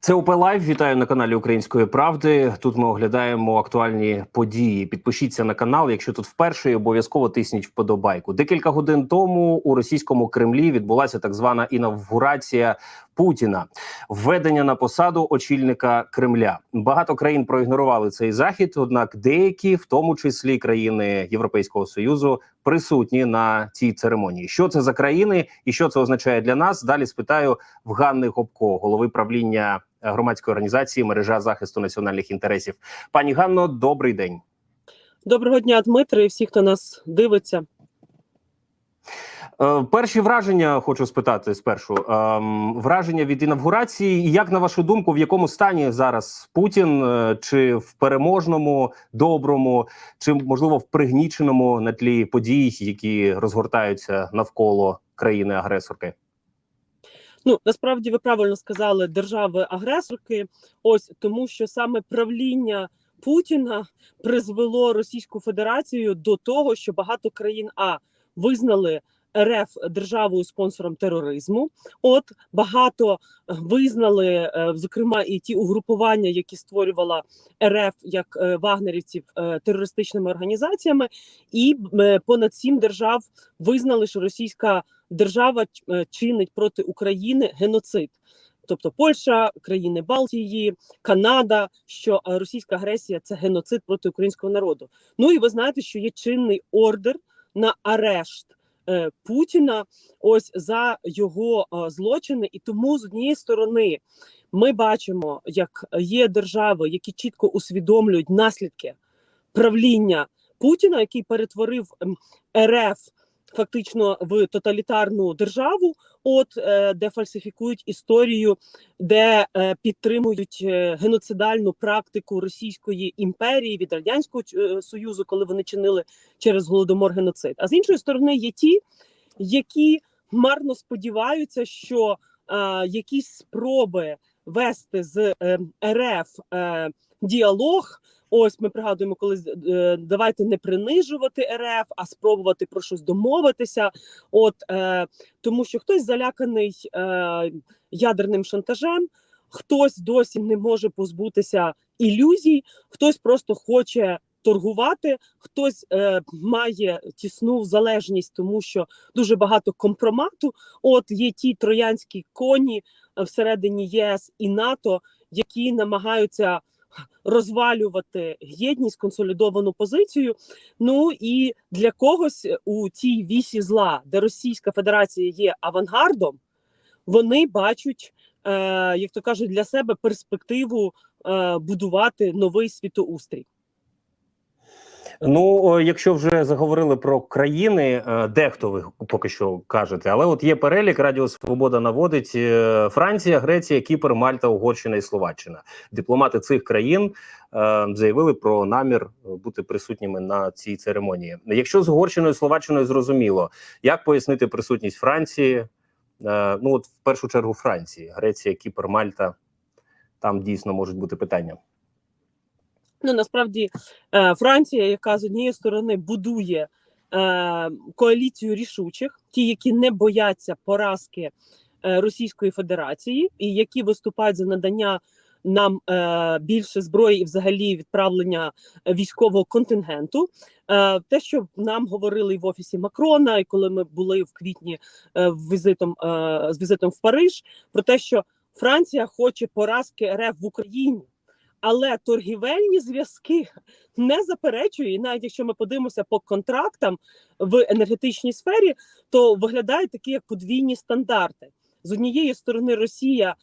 Це ОП Лайв. Вітаю на каналі Української Правди. Тут ми оглядаємо актуальні події. Підпишіться на канал. Якщо тут вперше, обов'язково тисніть вподобайку. Декілька годин тому у російському Кремлі відбулася так звана інавгурація Путіна, введення на посаду очільника Кремля. Багато країн проігнорували цей захід однак, деякі, в тому числі країни Європейського союзу, присутні на цій церемонії. Що це за країни і що це означає для нас? Далі спитаю в Ганни Гопко, голови правління громадської організації мережа захисту національних інтересів. Пані Ганно, добрий день. Доброго дня, Дмитро, і всі, хто нас дивиться. Е, перші враження хочу спитати спершу. Ем, враження від інавгурації. І Як на вашу думку, в якому стані зараз Путін? Е, Чи в переможному, доброму, чи можливо в пригніченому на тлі подій, які розгортаються навколо країни-агресорки? Ну насправді ви правильно сказали держави-агресорки. Ось тому, що саме правління Путіна призвело Російську Федерацію до того, що багато країн а визнали. РФ державою спонсором тероризму, от багато визнали, е, зокрема, і ті угрупування, які створювала РФ як е, вагнерівців е, терористичними організаціями, і понад сім держав визнали, що російська держава чинить проти України геноцид. Тобто Польща, країни Балтії, Канада, що російська агресія це геноцид проти українського народу. Ну і ви знаєте, що є чинний ордер на арешт е, Путіна, ось за його е, злочини, і тому з однієї сторони ми бачимо, як є держави, які чітко усвідомлюють наслідки правління Путіна, який перетворив РФ фактично в тоталітарну державу, от е, де фальсифікують історію, де е, підтримують е, геноцидальну практику Російської імперії від радянського союзу, коли вони чинили через голодомор геноцид. А з іншої сторони, є ті, які марно сподіваються, що якісь спроби вести з РФ діалог. Ось ми пригадуємо, коли е, давайте не принижувати РФ, а спробувати про щось домовитися. От е, тому, що хтось заляканий е, ядерним шантажем, хтось досі не може позбутися ілюзій, хтось просто хоче. Торгувати хтось е, має тісну залежність, тому що дуже багато компромату. От є ті троянські коні всередині ЄС і НАТО, які намагаються розвалювати єдність, консолідовану позицію. Ну і для когось у цій вісі зла, де Російська Федерація є авангардом, вони бачать, е, як то кажуть, для себе перспективу е, будувати новий світоустрій. Ну, якщо вже заговорили про країни, е, дехто ви поки що кажете, але от є перелік Радіо Свобода наводить е, Франція, Греція, Кіпр, Мальта, Угорщина і Словаччина. Дипломати цих країн е, заявили про намір бути присутніми на цій церемонії. Якщо з Угорщиною і Словаччиною зрозуміло, як пояснити присутність Франції? Ну от в першу чергу Франції, Греція, Кіпр, Мальта. Там дійсно можуть бути питання. Ну насправді е, Франція, яка з однієї сторони будує е, коаліцію рішучих, ті, які не бояться поразки е, Російської Федерації, і які виступають за надання нам більше зброї і взагалі відправлення військового контингенту. Те, що нам говорили в офісі Макрона, і коли ми були в квітні візитом з візитом в Париж, про те, що Франція хоче поразки РФ в Україні. Але торгівельні зв'язки не заперечує, і навіть якщо ми подивимося по контрактам в енергетичній сфері, то виглядають такі як подвійні стандарти. З однієї сторони, Росія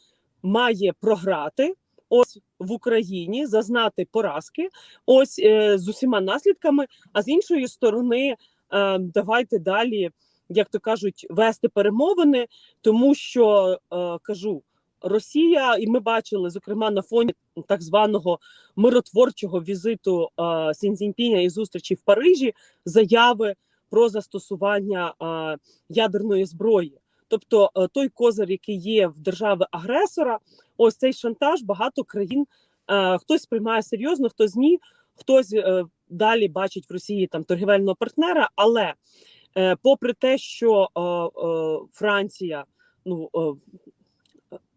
має програти ось в Україні, зазнати поразки, ось е, з усіма наслідками. А з іншої сторони, е, давайте далі, як то кажуть, вести перемовини, тому що е, кажу. Росія, і ми бачили зокрема на фоні так званого миротворчого візиту е, Сінзінпіня і зустрічі в Парижі заяви про застосування е, ядерної зброї. Тобто е, той козир, який є в держави агресора, ось цей шантаж багато країн е, хтось сприймає серйозно, хтось ні, хтось е, далі бачить в Росії там торгівельного партнера. Але е, попри те, що е, е, Франція ну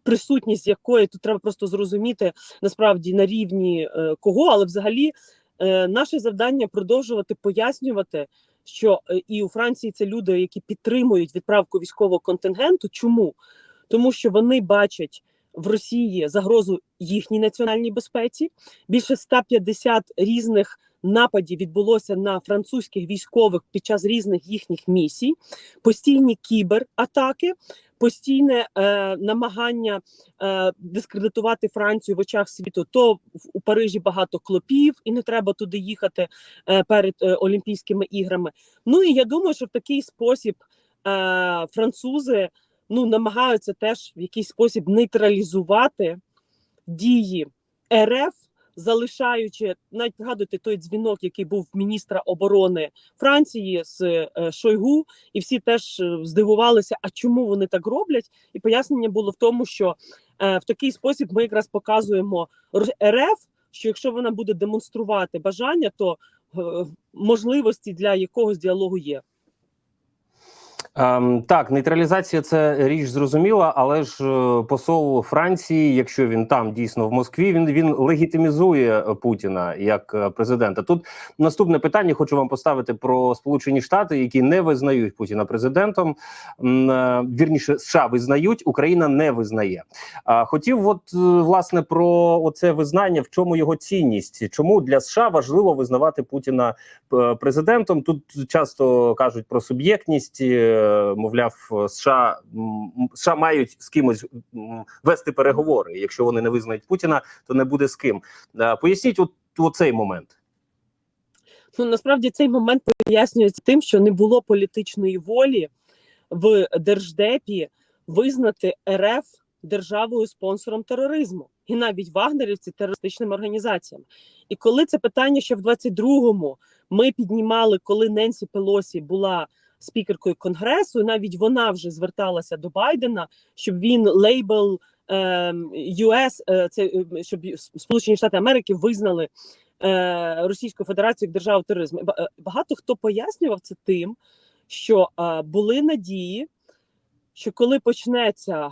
присутність якої тут треба просто зрозуміти насправді на рівні е, кого, але взагалі е, наше завдання продовжувати пояснювати, що е, і у Франції це люди, які підтримують відправку військового контингенту. Чому? Тому що вони бачать в Росії загрозу їхній національній безпеці. Більше 150 різних нападів відбулося на французьких військових під час різних їхніх місій, постійні кібератаки, постійне е, намагання е, дискредитувати Францію в очах світу. То у Парижі багато клопів, і не треба туди їхати е, перед е, Олімпійськими іграми. Ну і я думаю, що в такий спосіб е, французи ну намагаються теж в якийсь спосіб нейтралізувати дії РФ, залишаючи навіть пригадуйте той дзвінок, який був міністра оборони Франції з е, Шойгу, і всі теж е, здивувалися, а чому вони так роблять? І пояснення було в тому, що е, в такий спосіб ми якраз показуємо РФ, що якщо вона буде демонструвати бажання, то можливості для якогось діалогу є. Ем, так, нейтралізація це річ зрозуміла, але ж е, посол Франції, якщо він там дійсно в Москві, він він легітимізує е, Путіна як е, президента. Тут наступне питання хочу вам поставити про Сполучені Штати, які не визнають Путіна президентом. Вірніше, США визнають, Україна не визнає. А хотів, от власне, про оце визнання, в чому його цінність, чому для США важливо визнавати Путіна президентом. Тут часто кажуть про суб'єктність. Мовляв, США США мають з кимось вести переговори. Якщо вони не визнають Путіна, то не буде з ким. Е, Поясніть, от, оцей момент. Ну насправді цей момент пояснюється тим, що не було політичної волі в держдепі визнати РФ державою спонсором тероризму, і навіть вагнерівці терористичними організаціями. І коли це питання ще в 22-му ми піднімали, коли Ненсі Пелосі була спікеркою конгресу, навіть вона вже зверталася до Байдена, щоб він лейбл ем, US, е, це е, щоб Сполучені Штати Америки визнали е, Російську Федерацію як державу тероризму. Багато хто пояснював це тим, що були надії, що коли почнеться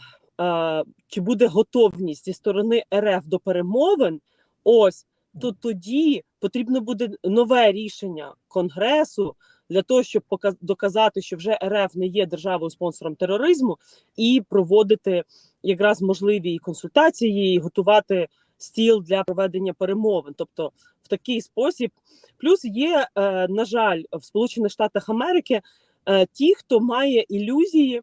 чи буде готовність зі сторони РФ до перемовин, ось то тоді потрібно буде нове рішення Конгресу для того, щоб доказати, що вже РФ не є державою спонсором тероризму, і проводити якраз можливі консультації, і готувати стіл для проведення перемовин. Тобто, в такий спосіб, плюс є, е, на жаль, в Сполучених Штатах Америки е, ті, хто має ілюзії,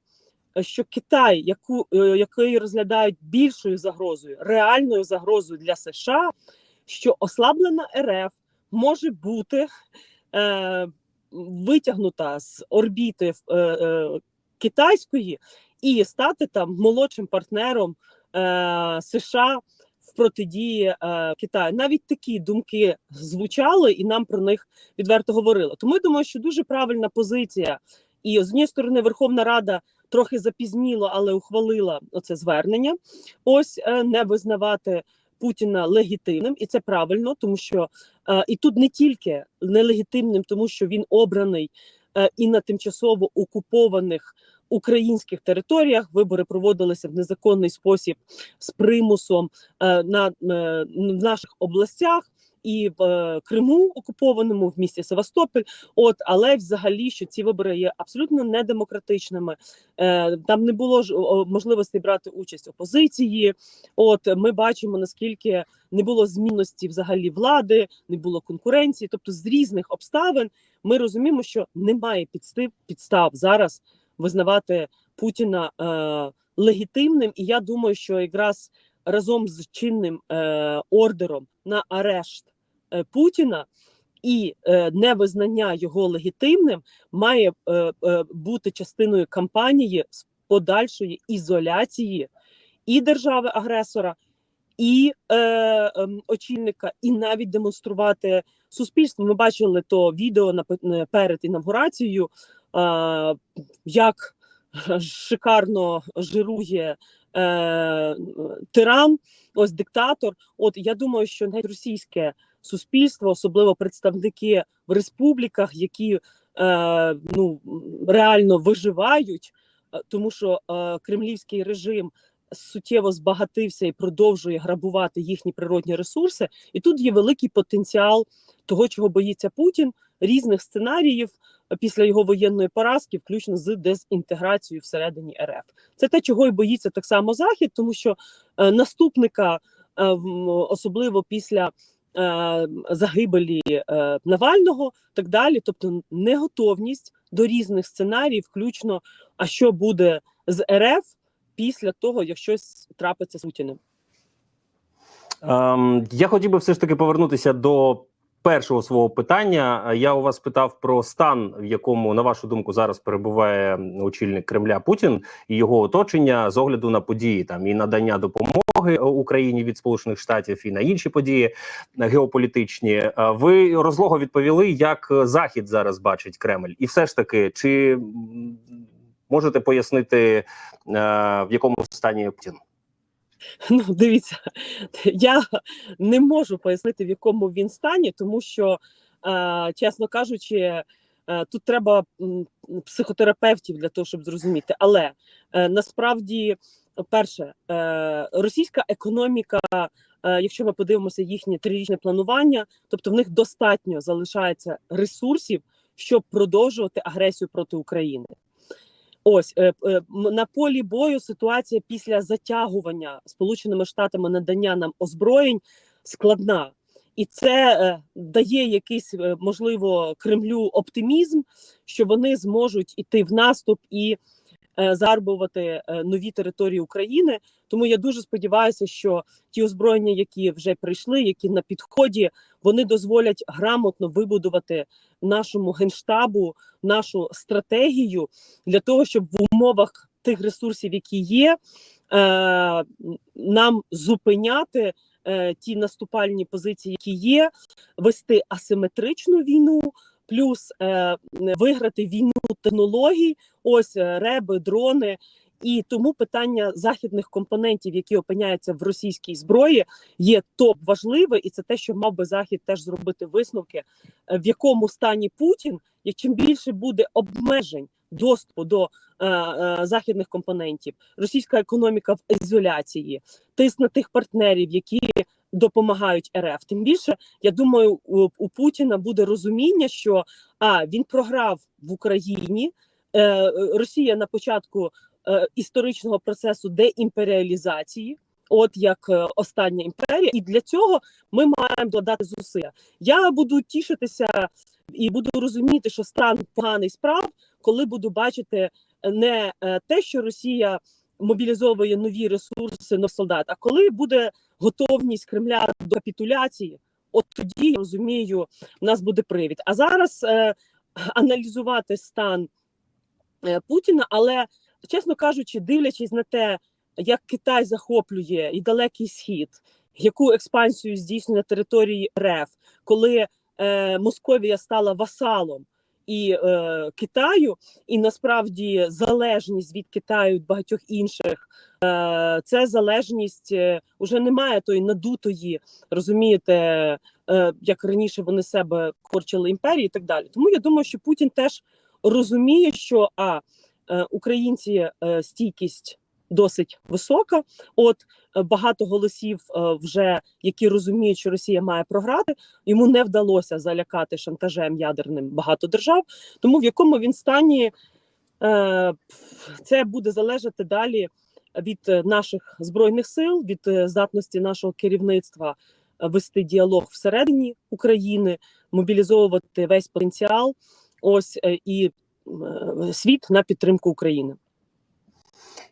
що Китай, яку е, який розглядають більшою загрозою, реальною загрозою для США, що ослаблена РФ може бути е, витягнута з орбіти е, е, китайської і стати там молодшим партнером е, США в протидії е, Китаю. Навіть такі думки звучали, і нам про них відверто говорили. Тому я думаю, що дуже правильна позиція. І з однієї сторони, Верховна Рада трохи запізніло, але ухвалила оце звернення. Ось е, не визнавати Путіна легітимним, і це правильно, тому що е, і тут не тільки нелегітимним, тому що він обраний е, і на тимчасово окупованих українських територіях вибори проводилися в незаконний спосіб з примусом е, на е, в наших областях. І в е, Криму окупованому в місті Севастополь, от але взагалі, що ці вибори є абсолютно недемократичними. Е, там не було ж можливості брати участь опозиції. От ми бачимо наскільки не було змінності взагалі влади, не було конкуренції. Тобто, з різних обставин ми розуміємо, що немає підстав підстав зараз визнавати Путіна е, легітимним. І я думаю, що якраз разом з чинним е, ордером на арешт Путіна. І е, невизнання його легітимним має е, е, бути частиною кампанії з подальшої ізоляції і держави-агресора, і е, е, очільника, і навіть демонструвати суспільству. Ми бачили то відео на пе- перед інавгурацією, е, як шикарно жирує е, тиран, ось диктатор. От я думаю, що навіть російське суспільство, особливо представники в республіках, які е, ну реально виживають, е, тому що е, кремлівський режим суттєво збагатився і продовжує грабувати їхні природні ресурси. І тут є великий потенціал того, чого боїться Путін, різних сценаріїв після його воєнної поразки, включно з дезінтеграцією всередині РФ. Це те, чого і боїться так само Захід, тому що е, наступника, е, особливо після. е, Загибелі Навального, так далі, тобто неготовність до різних сценаріїв, включно а що буде з РФ після того, як щось трапиться з Путіним. Ем, я хотів би все ж таки повернутися до першого свого питання. Я у вас питав про стан, в якому, на вашу думку, зараз перебуває очільник Кремля Путін і його оточення з огляду на події там і надання допомоги Україні від Сполучених Штатів і на інші події е, геополітичні. Е, Ви розлого відповіли, як Захід зараз бачить Кремль, і все ж таки, чи можете пояснити, е, в якому стані Путін? Ну, дивіться, я не можу пояснити, в якому він стані, тому що, е, чесно кажучи, е, тут треба психотерапевтів для того, щоб зрозуміти. Але е, насправді, перше, російська економіка, якщо ми подивимося їхнє трирічне планування, тобто в них достатньо залишається ресурсів, щоб продовжувати агресію проти України. Ось е, е, на полі бою ситуація після затягування Сполученими Штатами надання нам озброєнь складна, і це е, дає якийсь можливо Кремлю оптимізм, що вони зможуть іти в наступ і зарбувати нові території України. Тому я дуже сподіваюся, що ті озброєння, які вже прийшли, які на підході, вони дозволять грамотно вибудувати нашому генштабу нашу стратегію для того, щоб в умовах тих ресурсів, які є, е, нам зупиняти е, ті наступальні позиції, які є, вести асиметричну війну, плюс е, виграти війну технологій, ось е, реби, дрони. І тому питання західних компонентів, які опиняються в російській зброї, є топ важливе, і це те, що мав би захід теж зробити висновки, е, в якому стані Путін, і чим більше буде обмежень доступу до е, е, західних компонентів, російська економіка в ізоляції, тиск на тих партнерів, які допомагають РФ. Тим більше, я думаю, у, у Путіна буде розуміння, що а він програв в Україні. Е, Росія на початку е, історичного процесу деімперіалізації. От як е, остання імперія, і для цього ми маємо додати зусилля. Я буду тішитися і буду розуміти, що стан поганий справ, коли буду бачити не е, те, що Росія мобілізовує нові ресурси на солдат, а коли буде готовність Кремля до капітуляції, от тоді я розумію, в нас буде привід. А зараз е, аналізувати стан е, Путіна, але чесно кажучи, дивлячись на те, як Китай захоплює і далекий схід, яку експансію здійснює на території РФ, коли е, Московія стала васалом і е, Китаю, і насправді залежність від Китаю від багатьох інших, е, це залежність е, уже немає тої надутої, розумієте, е, як раніше вони себе корчили імперії і так далі. Тому я думаю, що Путін теж розуміє, що а е, українці е, стійкість досить висока. От е, багато голосів е, вже які розуміють, що Росія має програти. Йому не вдалося залякати шантажем ядерним багато держав. Тому в якому він стані е, це буде залежати далі від е, наших збройних сил, від е, здатності нашого керівництва е, вести діалог всередині України, мобілізовувати весь потенціал. Ось е, і е, світ на підтримку України.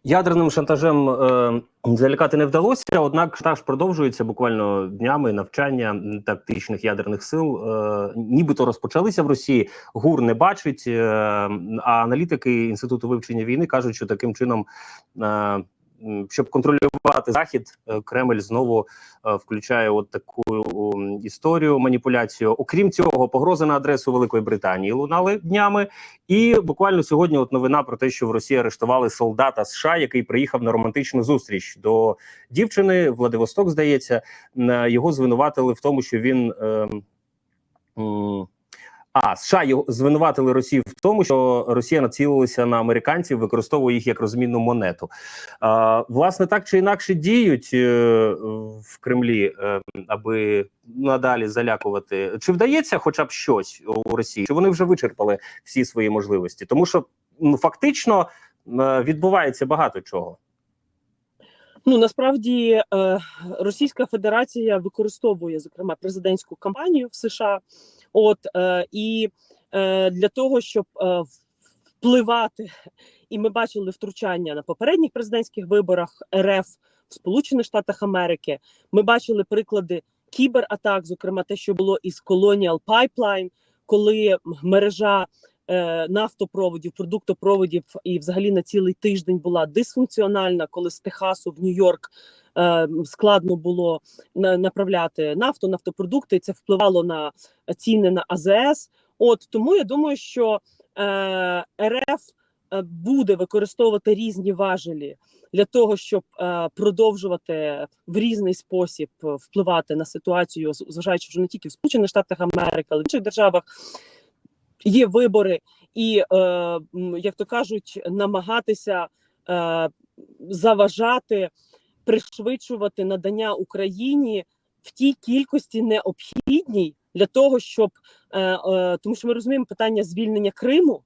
Ядерним шантажем е, залякати не вдалося, однак шантаж продовжується буквально днями навчання тактичних ядерних сил. Е, нібито розпочалися в Росії. ГУР не бачить, е, а аналітики інституту вивчення війни кажуть, що таким чином, е, щоб контролювати захід, е, Кремль знову е, включає от таку історію маніпуляцію. Окрім цього, погрози на адресу Великої Британії лунали днями. І буквально сьогодні от новина про те, що в Росії арештували солдата США, який приїхав на романтичну зустріч до дівчини Владивосток. Здається, його звинуватили в тому, що він. Е, м, А США його звинуватили Росію в тому, що Росія націлилася на американців, використовує їх як розмінну монету. А, власне, так чи інакше діють е, в Кремлі, е, аби надалі залякувати. Чи вдається хоча б щось у Росії? Чи вони вже вичерпали всі свої можливості? Тому що ну фактично е, відбувається багато чого. Ну насправді е, Російська Федерація використовує зокрема президентську кампанію в США, от е, і е, для того, щоб е, впливати, і ми бачили втручання на попередніх президентських виборах РФ в Сполучених Штатах Америки. Ми бачили приклади кібератак, зокрема те, що було із Colonial Pipeline, коли мережа нафтопроводів, продуктопроводів і взагалі на цілий тиждень була дисфункціональна, коли з Техасу в Нью-Йорк е, складно було направляти нафту, нафтопродукти, це впливало на ціни на АЗС. От тому я думаю, що е, РФ е, буде використовувати різні важелі для того, щоб е, продовжувати в різний спосіб е, впливати на ситуацію, зважаючи вже не тільки в Сполучених Штатах Америки, але й в інших державах. Є вибори, і е, як то кажуть, намагатися е, заважати, пришвидшувати надання Україні в тій кількості необхідній для того, щоб е, е, тому, що ми розуміємо питання звільнення Криму.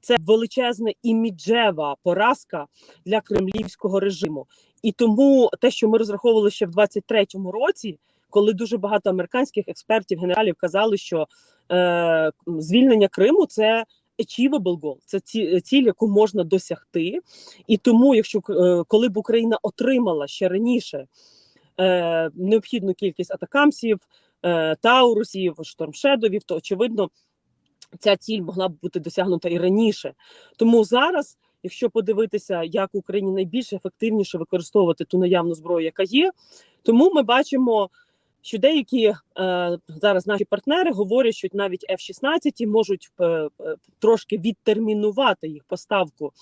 Це величезна іміджева поразка для кремлівського режиму, і тому те, що ми розраховували ще в 23-му році, коли дуже багато американських експертів, генералів казали, що е, звільнення Криму це achievable goal, це ці, ціль, яку можна досягти. І тому, якщо е, коли б Україна отримала ще раніше е, необхідну кількість атакамсів, е, таурусів, штормшедовів, то очевидно ця ціль могла б бути досягнута і раніше. Тому зараз, якщо подивитися, як Україні найбільш ефективніше використовувати ту наявну зброю, яка є, тому ми бачимо. Що деякі е, зараз наші партнери говорять, що навіть F-16 можуть е, е, трошки відтермінувати їх поставку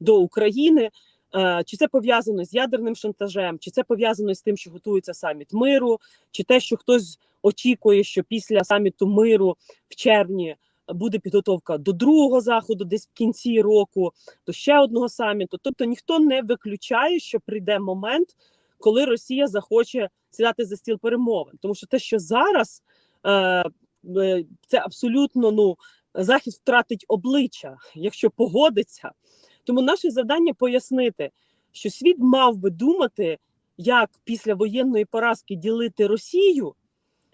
до України. Е, чи це пов'язано з ядерним шантажем, чи це пов'язано з тим, що готується саміт миру, чи те, що хтось очікує, що після саміту миру в червні буде підготовка до другого заходу, десь в кінці року, до ще одного саміту. Тобто ніхто не виключає, що прийде момент, коли Росія захоче сідати за стіл перемовин, тому що те, що зараз е, е, це абсолютно ну захід втратить обличчя, якщо погодиться. Тому наше завдання пояснити, що світ мав би думати, як після воєнної поразки ділити Росію,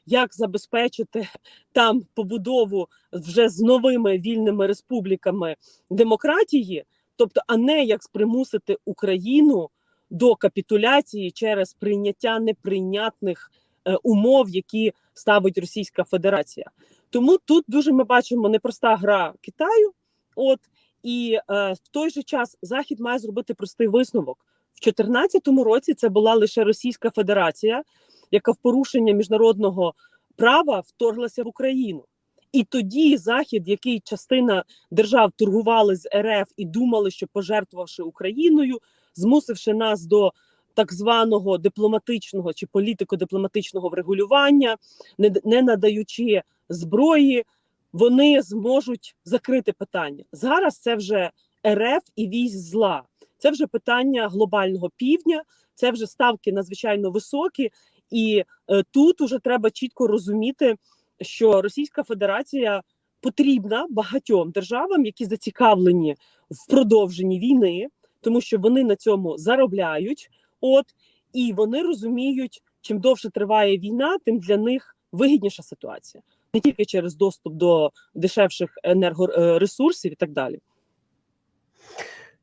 як забезпечити там побудову вже з новими вільними республіками демократії, тобто, а не як примусити Україну до капітуляції через прийняття неприйнятних е, умов, які ставить Російська Федерація. Тому тут дуже ми бачимо непроста гра Китаю. От і е, в той же час Захід має зробити простий висновок. В 2014 році це була лише Російська Федерація, яка в порушення міжнародного права вторглася в Україну. І тоді Захід, який частина держав торгували з РФ і думали, що пожертвувавши Україною, змусивши нас до так званого дипломатичного чи політико-дипломатичного врегулювання, не, не надаючи зброї, вони зможуть закрити питання. Зараз це вже РФ і військ зла. Це вже питання глобального півдня, це вже ставки надзвичайно високі, і е, тут уже треба чітко розуміти, що Російська Федерація потрібна багатьом державам, які зацікавлені в продовженні війни, тому що вони на цьому заробляють. От і вони розуміють, чим довше триває війна, тим для них вигідніша ситуація не тільки через доступ до дешевших енергоресурсів і так далі.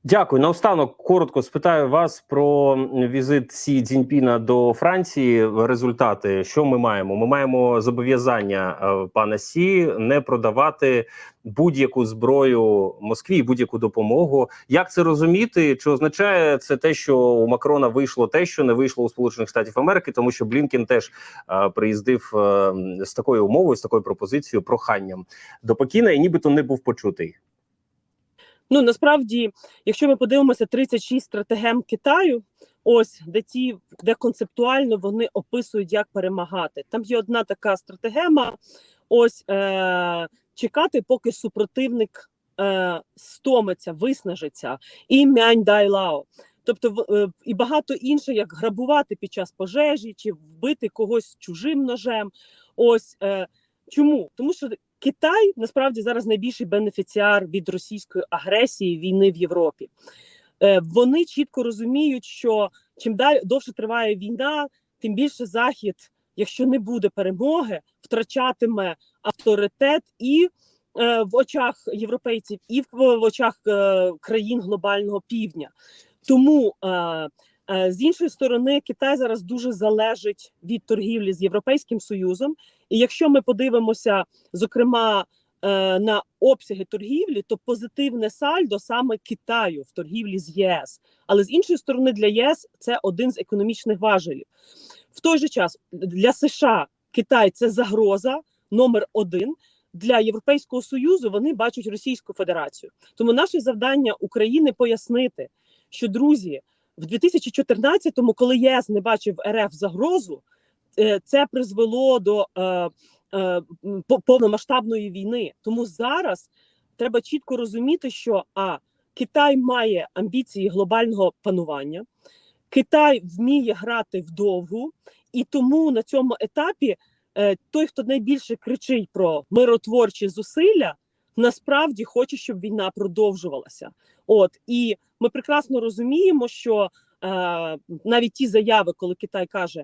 Дякую. Наостанок коротко спитаю вас про візит Сі Цзіньпіна до Франції. Результати, що ми маємо? Ми маємо зобов'язання е, пана Сі не продавати будь-яку зброю Москві, будь-яку допомогу. Як це розуміти? Чи означає це те, що у Макрона вийшло те, що не вийшло у Сполучених Штатів Америки, тому що Блінкен теж е, приїздив е, з такою умовою, з такою пропозицією, проханням до Пекіна, і нібито не був почутий. Ну насправді, якщо ми подивимося 36 стратегем Китаю, ось де ті, де концептуально вони описують, як перемагати. Там є одна така стратегема. ось е, чекати, поки супротивник е, стомиться, виснажиться, і мянь дай лао. Тобто, е, і багато інше, як грабувати під час пожежі чи вбити когось чужим ножем. Ось е, чому? Тому що Китай насправді зараз найбільший бенефіціар від російської агресії війни в Європі. Е, вони чітко розуміють, що чим далі довше триває війна, тим більше захід, якщо не буде перемоги, втрачатиме авторитет і е, в очах європейців, і в, очах е, країн глобального півдня. Тому з іншої сторони, Китай зараз дуже залежить від торгівлі з Європейським Союзом. І якщо ми подивимося, зокрема е, на обсяги торгівлі, то позитивне сальдо саме Китаю в торгівлі з ЄС. Але з іншої сторони, для ЄС це один з економічних важелів. В той же час для США Китай це загроза номер один. Для Європейського союзу вони бачать Російську Федерацію. Тому наше завдання України пояснити, що друзі, в 2014-му, коли ЄС не бачив РФ загрозу, е, це призвело до е, е, повномасштабної війни. Тому зараз треба чітко розуміти, що а Китай має амбіції глобального панування, Китай вміє грати вдовгу, і тому на цьому етапі той, хто найбільше кричить про миротворчі зусилля, насправді хоче, щоб війна продовжувалася. От і ми прекрасно розуміємо, що е, навіть ті заяви, коли Китай каже,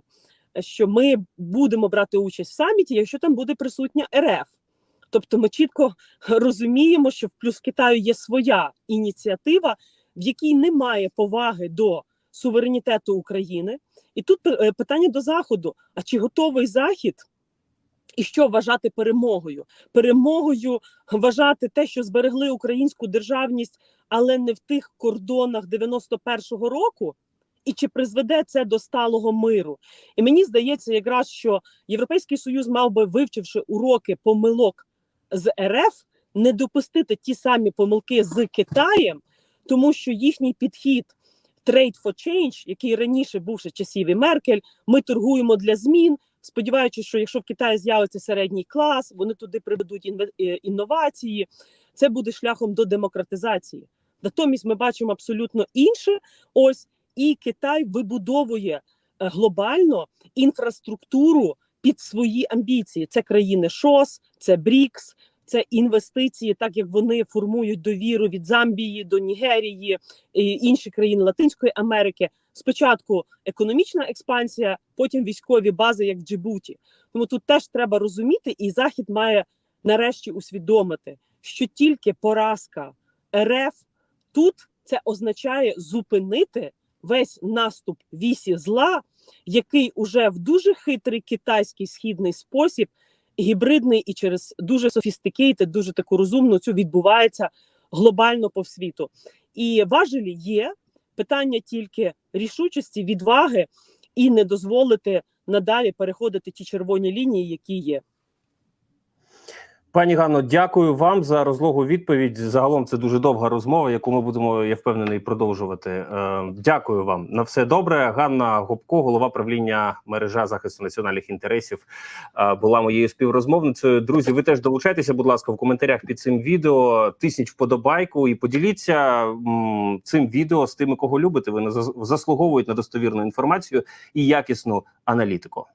що ми будемо брати участь в саміті, якщо там буде присутня РФ. Тобто ми чітко розуміємо, що в плюс Китаю є своя ініціатива, в якій немає поваги до суверенітету України. І тут е, питання до Заходу: а чи готовий Захід? І що вважати перемогою? Перемогою вважати те, що зберегли українську державність, але не в тих кордонах 91-го року, і чи призведе це до сталого миру? І мені здається, якраз що Європейський Союз мав би, вивчивши уроки помилок з РФ, не допустити ті самі помилки з Китаєм, тому що їхній підхід Trade for Change, який раніше був ще часів і Меркель, ми торгуємо для змін. Сподіваючись, що якщо в Китаї з'явиться середній клас, вони туди приведуть е, інновації, це буде шляхом до демократизації. Натомість ми бачимо абсолютно інше. Ось і Китай вибудовує е, глобально інфраструктуру під свої амбіції. Це країни ШОС, це БРІКС, це інвестиції, так як вони формують довіру від Замбії до Нігерії і інші країни Латинської Америки. Спочатку економічна експансія, потім військові бази, як в Джибуті. Тому тут теж треба розуміти, і Захід має нарешті усвідомити, що тільки поразка РФ тут це означає зупинити весь наступ вісі зла, який уже в дуже хитрий китайський східний спосіб, гібридний і через дуже софістикейте, дуже таку розумну цю відбувається глобально по світу. І важелі є питання тільки рішучості, відваги і не дозволити надалі переходити ті червоні лінії, які є. Пані Ганно, дякую вам за розлогу відповідь. Загалом це дуже довга розмова, яку ми будемо, я впевнений, продовжувати. Е, дякую вам на все добре. Ганна Гопко, голова правління мережа захисту національних інтересів, е, була моєю співрозмовницею. Друзі, ви теж долучайтеся, будь ласка, в коментарях під цим відео. Тисніть вподобайку і поділіться цим відео з тими, кого любите. Вони зас- заслуговують на достовірну інформацію і якісну аналітику.